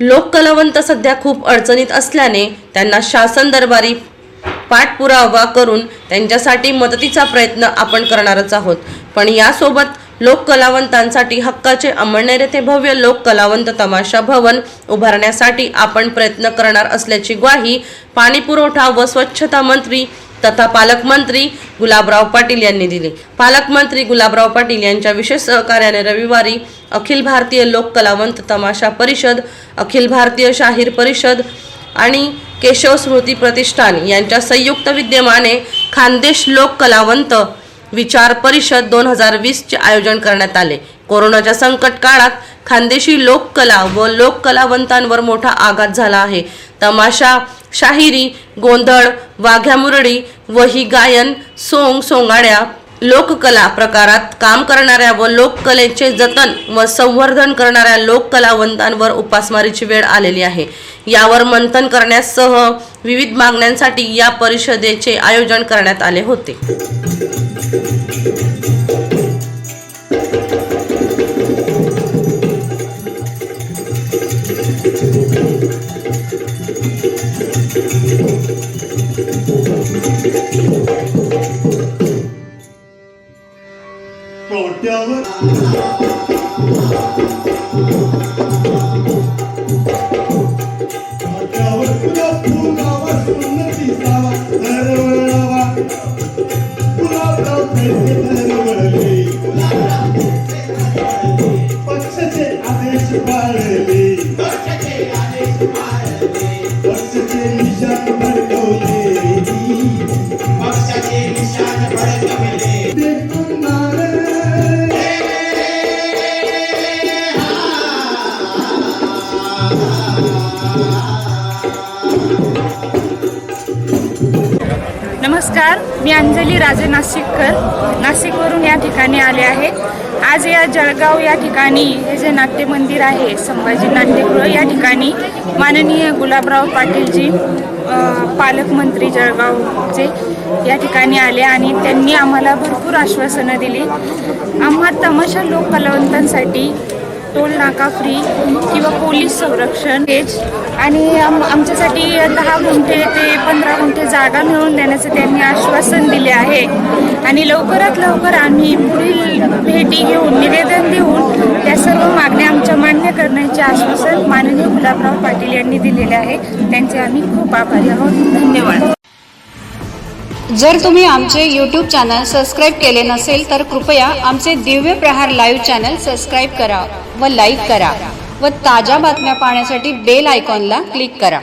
लोककलावंत सध्या खूप अडचणीत असल्याने त्यांना शासन दरबारी पाठपुरावा करून त्यांच्यासाठी मदतीचा प्रयत्न आपण करणारच आहोत. पण यासोबत लोककलावंतांसाठी हक्काचे अमळनेर ते भव्य लोककलावंत तमाशा भवन उभारण्यासाठी आपण प्रयत्न करणार असल्याची ग्वाही पाणीपुरवठा व स्वच्छता मंत्री तथा पालकमंत्री गुलाबराव पाटील यांनी दिली. पालकमंत्री गुलाबराव पाटील यांच्या विशेष सहकार्याने रविवारी अखिल भारतीय लोककलावंत तमाशा परिषद अखिल भारतीय शाहीर परिषद आणि केशव स्मृती प्रतिष्ठान यांच्या संयुक्त विद्यमाने खानदेश लोक कलावंत विचार परिषद दोन हजार वीसचे आयोजन करण्यात आले. कोरोनाच्या संकट काळात खानदेशी लोककला व लोककलावंतांवर मोठा आघात झाला आहे. तमाशा शाहिरी गोंधळ वाघ्या मुरळी वही गायन सोंग सोंगाड्या लोककला प्रकारात काम करणाऱ्या व लोककलेचे जतन व संवर्धन करणाऱ्या लोककलावंतांवर उपासमारीची वेळ आलेली आहे. यावर मंथन करण्यासह विविध मागण्यांसाठी या परिषदेचे आयोजन करण्यात आले होते. कोट्यावर कोट्यावर फुला पक्षाचे आदेश पाळले. नमस्कार मी अंजली राजे नाशिककर. नाशिकवरून या ठिकाणी आले आहे. आज या जळगाव या ठिकाणी हे जे नाट्य मंदिर आहे संभाजी नाट्यगृह या ठिकाणी माननीय गुलाबराव पाटीलजी पालकमंत्री जळगावचे या ठिकाणी आले आणि त्यांनी आम्हाला भरपूर आश्वासनं दिली. आम्हा तमाशा लोककलावंतांसाठी टोल नाका फ्री किंवा पोलीस संरक्षण. हेच आणि आम आमच्यासाठी दहा गुंठे ते पंधरा गुंठे जागा मिळवून देण्याचं त्यांनी आश्वासन दिले आहे. आणि लवकरात लवकर आम्ही पुढील भेटी घेऊन निवेदन देऊन त्या सर्व मागण्या आमच्या मान्य करण्याचे आश्वासन माननीय गुलाबराव पाटील यांनी दिलेले आहे. त्यांचे आम्ही खूप आभारी आहोत. धन्यवाद. जर तुम्ही आमचे यूट्यूब चॅनल सबस्क्राईब केले नसेल तर कृपया आमचे दिव्य प्रहार लाईव्ह चॅनल सबस्क्राईब करा व लाईक करा व ताज्या बातम्या पाहण्यासाठी बेल आयकॉनला क्लिक करा.